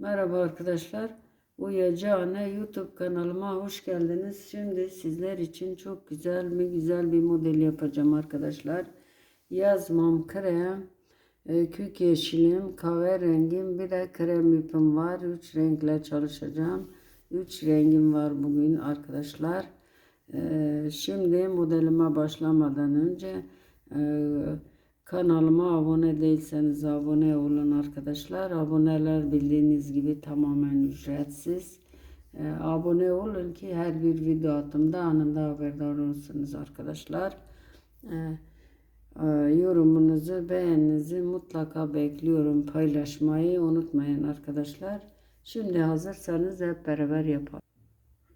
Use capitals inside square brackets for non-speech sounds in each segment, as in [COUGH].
Merhaba arkadaşlar. Uyacağına YouTube kanalıma hoş geldiniz. Şimdi sizler için çok güzel mi güzel bir model yapacağım arkadaşlar. Yazmam krem, e, kök yeşilim, kahverengim bir de krem ipim var. Üç renkle çalışacağım. Üç rengim var bugün arkadaşlar. E, Şimdi modelime başlamadan önce e, Kanalıma abone değilseniz abone olun arkadaşlar. Aboneler bildiğiniz gibi tamamen ücretsiz. Ee, abone olun ki her bir video attığımda anında haberdar olursunuz arkadaşlar. Ee, e, yorumunuzu, beğeninizi mutlaka bekliyorum. Paylaşmayı unutmayın arkadaşlar. Şimdi hazırsanız hep beraber yapalım.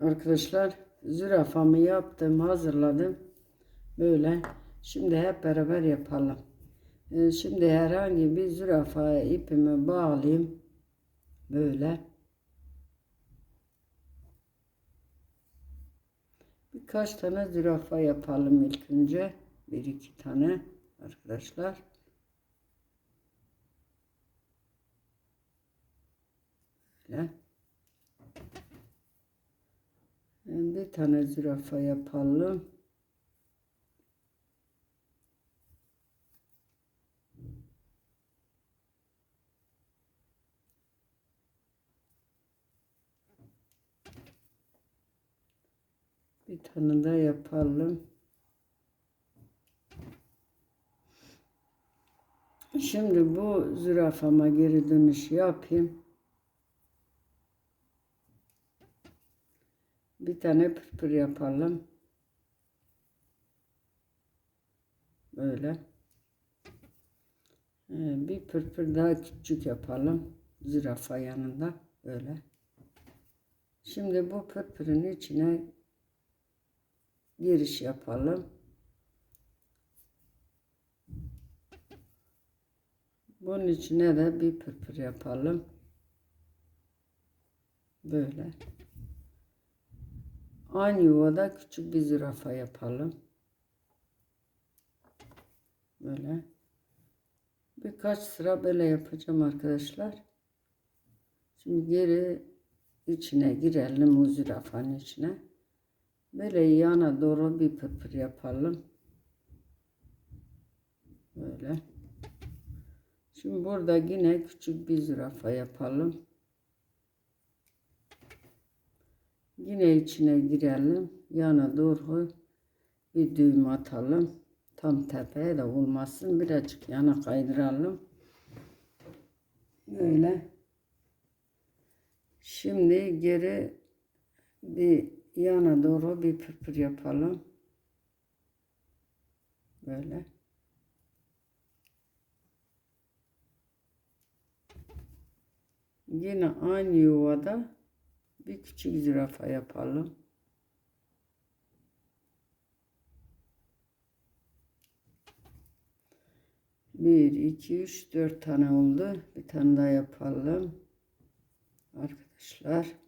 Arkadaşlar zürafamı yaptım, hazırladım. Böyle. Şimdi hep beraber yapalım. Ee, Şimdi herhangi bir zürafaya ipimi bağlayayım. Böyle. Birkaç tane zürafa yapalım ilk önce. Bir iki tane arkadaşlar. Böyle. Bir tane zürafa yapalım. Tane daha yapalım. Şimdi bu zürafama geri dönüş yapayım. Bir tane pırpır yapalım. Böyle. Ee, Bir pırpır daha küçük yapalım. Zürafa yanında. Böyle. Şimdi bu pırpırın içine giriş yapalım. Bunun içine de bir pırpır yapalım. Böyle. Aynı yuvada küçük bir zürafa yapalım. Böyle. Birkaç sıra böyle yapacağım arkadaşlar. Şimdi geri içine girelim o zürafanın içine. Böyle yana doğru bir pırpır yapalım. Böyle. Şimdi burada yine küçük bir zürafa yapalım. Yine içine girelim. Yana doğru bir düğüm atalım. Tam tepeye de olmasın. Birazcık yana kaydıralım. Böyle. Şimdi geri bir yana doğru bir pırpır yapalım. Böyle. Yine aynı yuvada bir küçük zürafa yapalım. Bir, iki, üç, dört tane oldu. Bir tane daha yapalım. Arkadaşlar.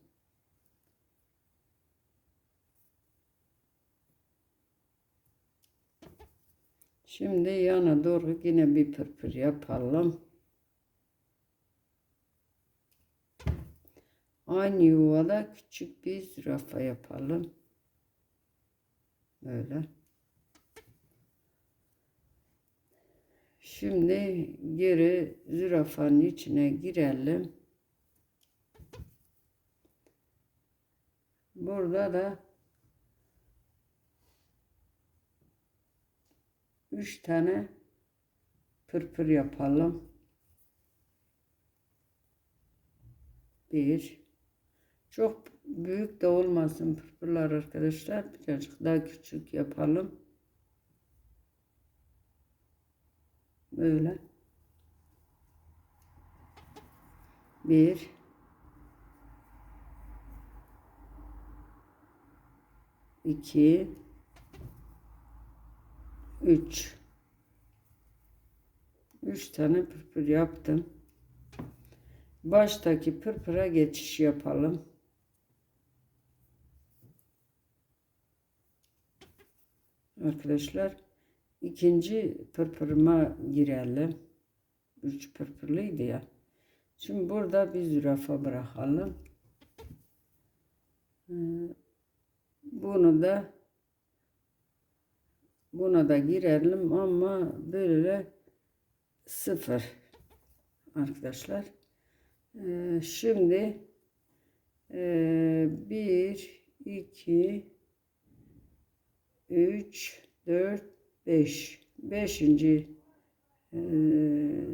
Şimdi yana doğru yine bir pırpır yapalım. Aynı yuvada küçük bir zürafa yapalım. Böyle. Şimdi geri zürafanın içine girelim. Burada da üç tane pırpır yapalım. Bir. Çok büyük de olmasın pırpırlar arkadaşlar. Birazcık daha küçük yapalım. Böyle. Bir. iki, üç. Üç tane pırpır yaptım. Baştaki pırpıra geçiş yapalım. Arkadaşlar ikinci pırpırıma girelim. Üç pırpırlıydı ya. Şimdi burada bir zürafa bırakalım. Ee, Bunu da buna da girelim ama böyle sıfır arkadaşlar. Ee, şimdi ee, bir, iki, üç, dört, beş. Beşinci ee,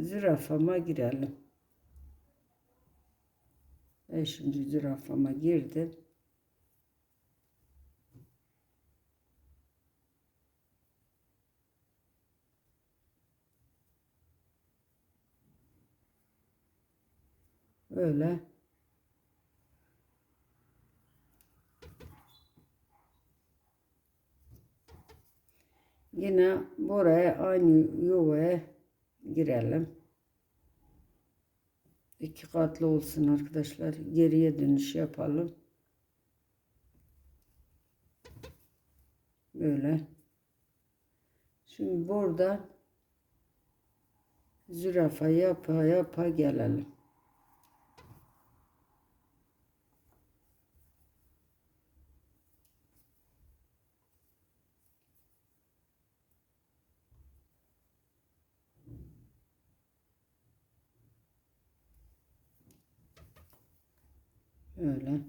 zürafama girelim. Beşinci zürafama girdim. Öyle. Yine buraya aynı yuvaya girelim. İki katlı olsun arkadaşlar. Geriye dönüş yapalım. Böyle. Şimdi burada zürafa yapa yapa gelelim. Öyle.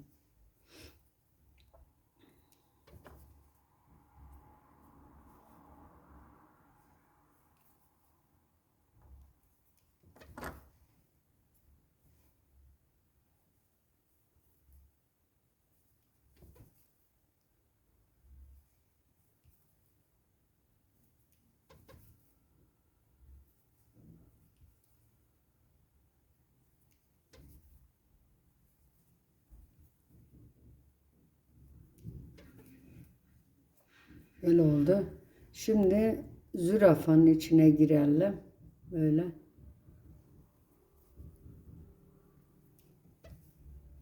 Böyle oldu. Şimdi zürafanın içine girelim. Böyle.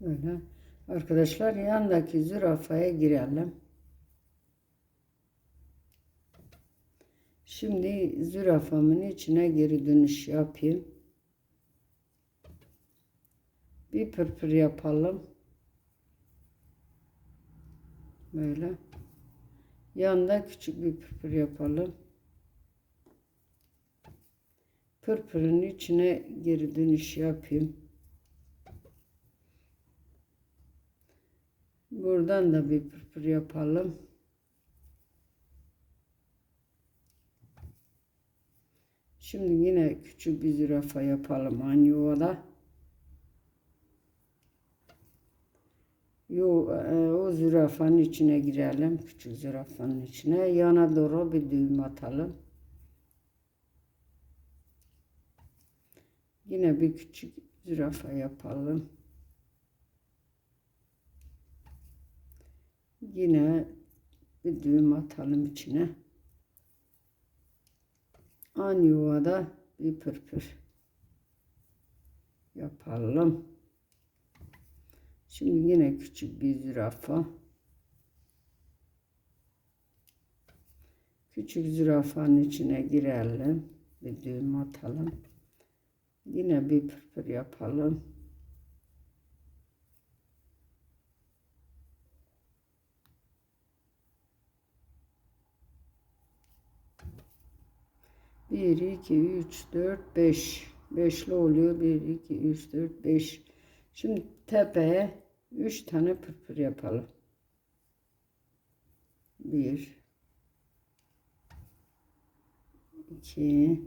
Böyle. Arkadaşlar yandaki zürafaya girelim. Şimdi zürafamın içine geri dönüş yapayım. Bir pırpır yapalım. Böyle. Yanında küçük bir pırpır yapalım. Pırpırın içine geri dönüş yapayım. Buradan da bir pırpır yapalım. Şimdi yine küçük bir zürafa yapalım aynı yuvada. Yo, e, o zürafanın içine girelim. Küçük zürafanın içine. Yana doğru bir düğüm atalım. Yine bir küçük zürafa yapalım. Yine bir düğüm atalım içine. Aynı yuvada bir pırpır yapalım. Şimdi yine küçük bir zürafa. Küçük zürafanın içine girelim. Bir düğüm atalım. Yine bir pırpır yapalım. Bir, iki, üç, dört, beş. Beşli oluyor. Bir, iki, üç, dört, beş. Şimdi tepeye üç tane pırpır yapalım. Bir, iki,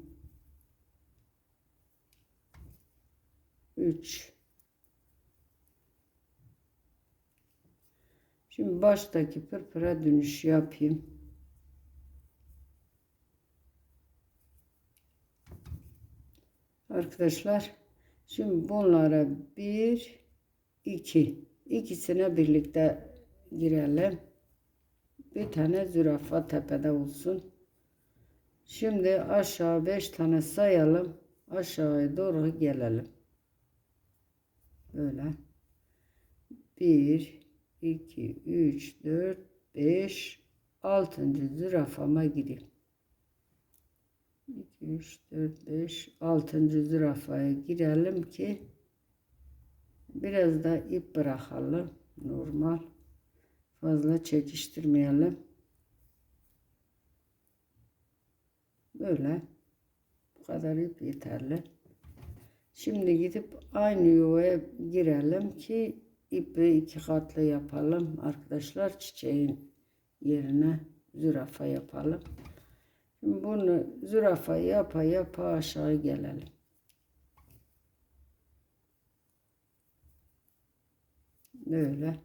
üç. Şimdi baştaki pırpıra dönüş yapayım. Arkadaşlar şimdi bunlara bir iki ikisine birlikte girelim. Bir tane zürafa tepede olsun. Şimdi aşağı beş tane sayalım. Aşağıya doğru gelelim. Böyle. Bir, iki, üç, dört, beş, altıncı zürafama gireyim. 2, 3, 4, 5, 6. zürafaya girelim ki Biraz da ip bırakalım. Normal. Fazla çekiştirmeyelim. Böyle. Bu kadar ip yeterli. Şimdi gidip aynı yuvaya girelim ki ipi iki katlı yapalım. Arkadaşlar çiçeğin yerine zürafa yapalım. Şimdi bunu zürafa yapa yapa aşağı gelelim. Böyle.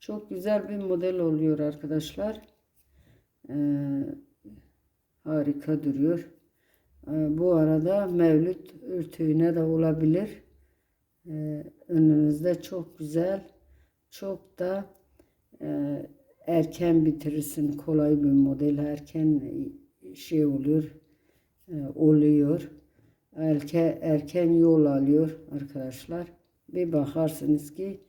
Çok güzel bir model oluyor arkadaşlar. Ee, harika duruyor. Ee, bu arada mevlüt örtüğüne de olabilir. Ee, önünüzde çok güzel, çok da e, erken bitirirsin. Kolay bir model. Erken şey oluyor, e, oluyor. Erken, erken yol alıyor arkadaşlar. Bir bakarsınız ki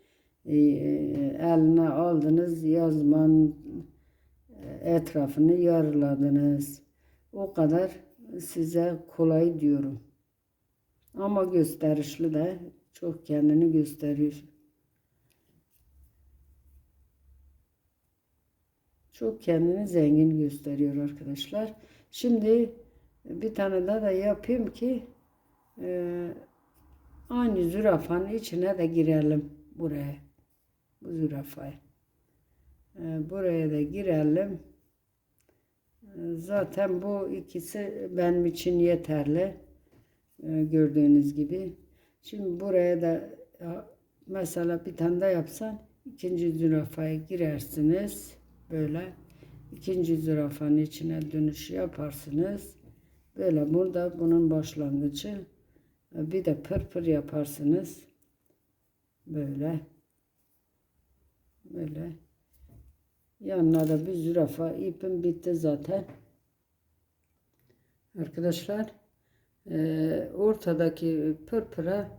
e, eline aldınız yazmanın etrafını yarıladınız. O kadar size kolay diyorum. Ama gösterişli de çok kendini gösteriyor. Çok kendini zengin gösteriyor arkadaşlar. Şimdi bir tane daha da yapayım ki e, aynı zürafanın içine de girelim buraya. Bu zürafayı. E, buraya da girelim. E, zaten bu ikisi benim için yeterli. E, gördüğünüz gibi. Şimdi buraya da mesela bir tane daha yapsan ikinci zürafaya girersiniz. Böyle ikinci zürafanın içine dönüş yaparsınız. Böyle burada bunun başlangıcı. Bir de pırpır yaparsınız. Böyle. Böyle. Yanına da bir zürafa ipim bitti zaten. Arkadaşlar e, ortadaki pırpıra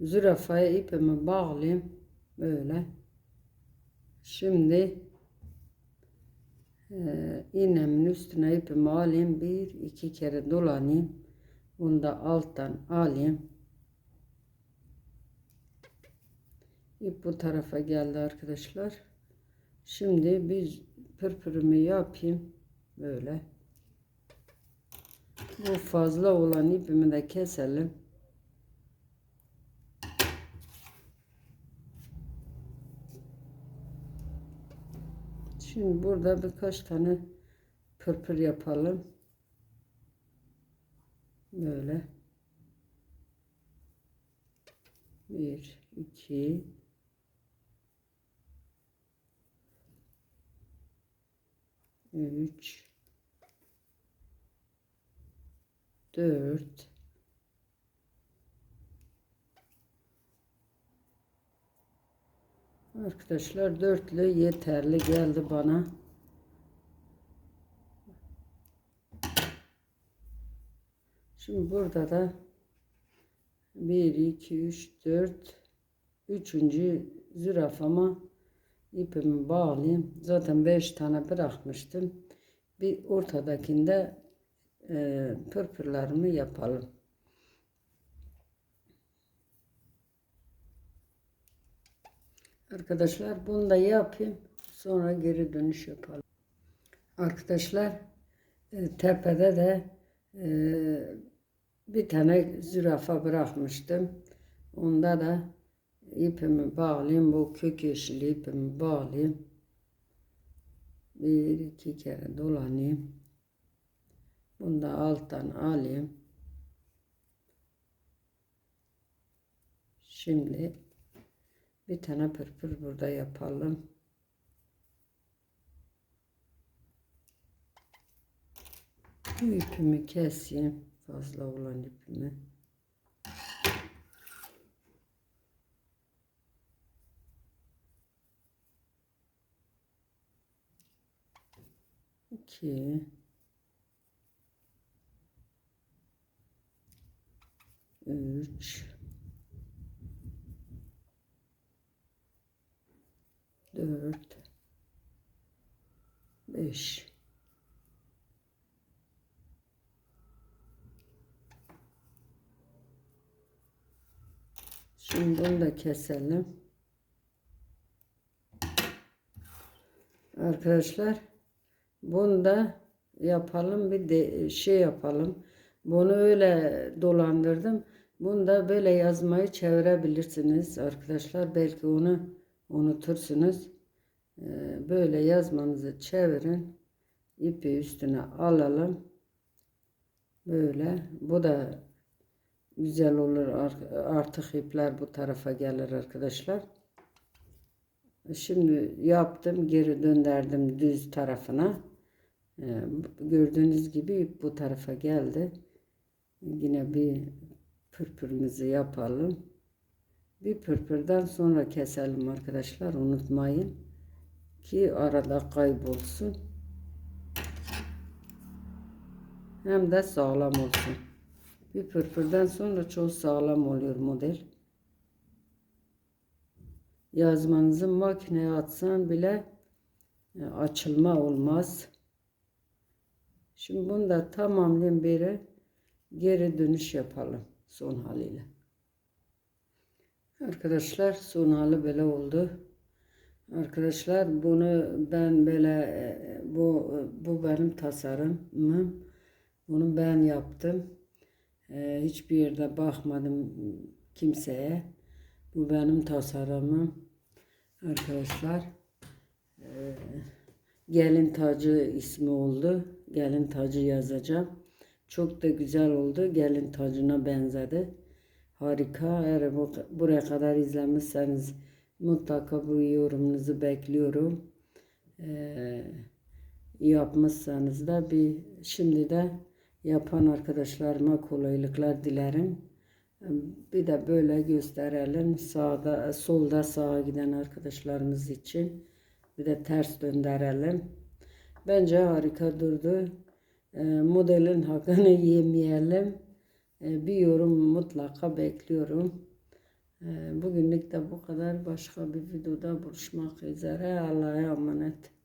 zürafaya ipimi bağlayayım. Böyle. Şimdi e, iğnemin üstüne ipimi alayım. Bir iki kere dolanayım. Bunu da alttan alayım. İp bu tarafa geldi arkadaşlar. Şimdi bir pırpırımı yapayım. Böyle. Bu fazla olan ipimi de keselim. Şimdi burada birkaç tane pırpır yapalım. Böyle. Bir, iki, üç, dört, Arkadaşlar dörtlü yeterli geldi bana. Şimdi burada da 1, 2, 3, 4 üçüncü zürafama ipimi bağlayayım. Zaten 5 tane bırakmıştım. Bir ortadakinde e, yapalım. Arkadaşlar bunu da yapayım. Sonra geri dönüş yapalım. Arkadaşlar e, tepede de e, bir tane zürafa bırakmıştım. Onda da ipimi bağlayayım. Bu kök yeşili ipimi bağlayayım. Bir iki kere dolanayım. Bunu da alttan alayım. Şimdi bir tane pırpır burada yapalım. Bu ipimi keseyim. Fazla olan ipimi. İki. 3 4 5 Şimdi bunu da keselim. Arkadaşlar bunu da yapalım bir de şey yapalım. Bunu öyle dolandırdım. Bunu da böyle yazmayı çevirebilirsiniz arkadaşlar. Belki onu unutursunuz. Ee, Böyle yazmanızı çevirin. İpi üstüne alalım. Böyle. Bu da güzel olur. Ar- Artık ipler bu tarafa gelir arkadaşlar. Şimdi yaptım. Geri döndürdüm düz tarafına. Ee, Gördüğünüz gibi ip bu tarafa geldi. Yine bir pırpırımızı yapalım. Bir pırpırdan sonra keselim arkadaşlar. Unutmayın. Ki arada kaybolsun. Hem de sağlam olsun. Bir pırpırdan sonra çok sağlam oluyor model. Yazmanızı makineye atsan bile e, açılma olmaz. Şimdi bunu da tamamlayayım beri geri dönüş yapalım son haliyle. Arkadaşlar son hali böyle oldu. Arkadaşlar bunu ben böyle e, bu bu benim tasarımım. Bunu ben yaptım. E, hiçbir yerde bakmadım kimseye. Bu benim tasarımım. Arkadaşlar e, gelin tacı ismi oldu. Gelin tacı yazacağım. Çok da güzel oldu. Gelin tacına benzedi. Harika. Eğer bu, buraya kadar izlemişseniz mutlaka bu yorumunuzu bekliyorum. Ee, yapmışsanız da bir şimdi de yapan arkadaşlarıma kolaylıklar dilerim. Bir de böyle gösterelim sağda solda sağa giden arkadaşlarımız için bir de ters döndürelim. Bence harika durdu. Ee, modelin hakkını [LAUGHS] yemeyelim. Ee, bir yorum mutlaka bekliyorum. Ee, bugünlük de bu kadar. Başka bir videoda buluşmak üzere. Allah'a emanet.